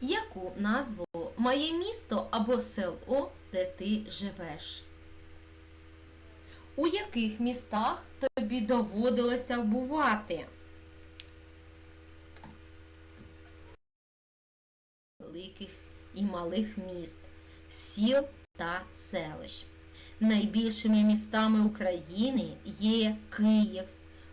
Яку назву має місто або село, де ти живеш? У яких містах тобі доводилося бувати? Великих і малих міст, сіл та селищ. Найбільшими містами України є Київ,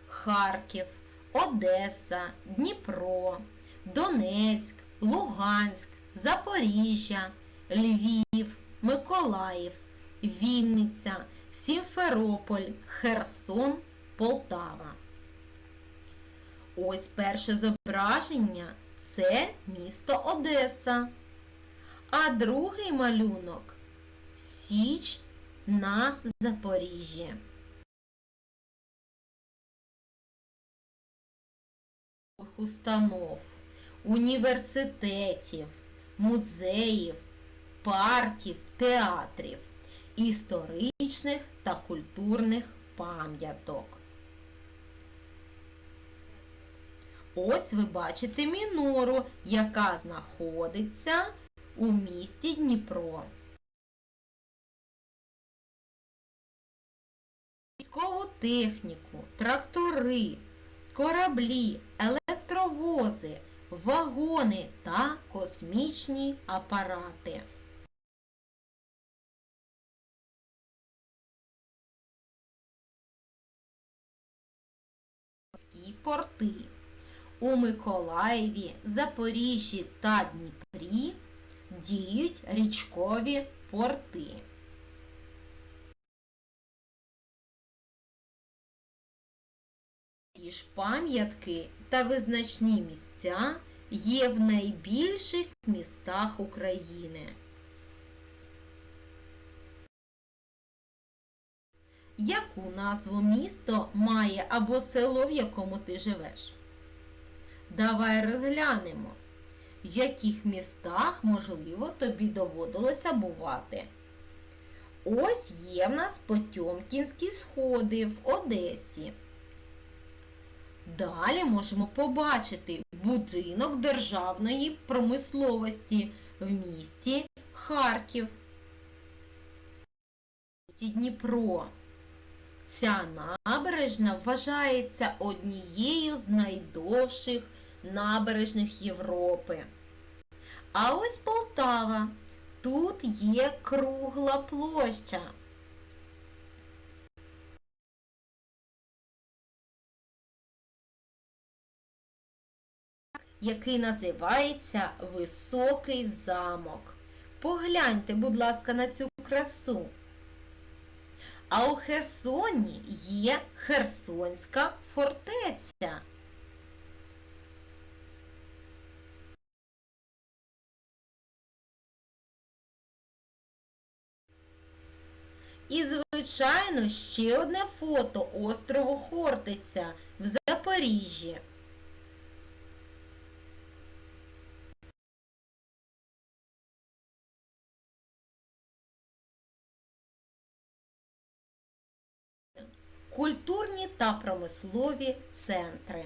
Харків, Одеса, Дніпро, Донецьк, Луганськ, Запоріжжя, Львів, Миколаїв, Вінниця, Сімферополь, Херсон, Полтава. Ось перше зображення це місто Одеса. А другий малюнок Січ на Запоріжжі. Установ, університетів, музеїв, парків, театрів, історичних та культурних пам'яток. Ось ви бачите мінору, яка знаходиться у місті Дніпро. Військову техніку, трактори, кораблі, електровози, вагони та космічні апарати. Порти. У Миколаєві, Запоріжжі та Дніпрі діють річкові порти. Пам'ятки та визначні місця є в найбільших містах України. Яку назву місто має або село, в якому ти живеш? Давай розглянемо, в яких містах, можливо, тобі доводилося бувати. Ось є в нас Потьомкінські сходи в Одесі. Далі можемо побачити будинок державної промисловості в місті Харків. Дніпро. Ця набережна вважається однією з найдовших набережних Європи. А ось Полтава. Тут є кругла площа. Який називається Високий замок. Погляньте, будь ласка, на цю красу. А у Херсоні є Херсонська фортеця. І, звичайно, ще одне фото острову Хортиця в Запоріжжі. Культурні та промислові центри.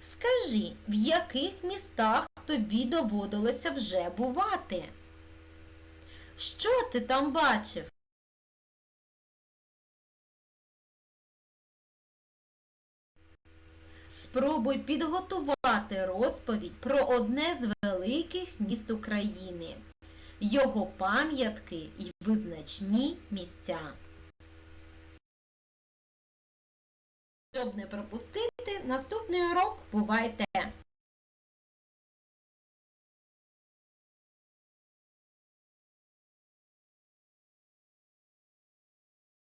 Скажи, в яких містах тобі доводилося вже бувати? Що ти там бачив? Спробуй підготувати розповідь про одне з великих міст України, його пам'ятки і визначні місця. Щоб не пропустити наступний урок, бувайте!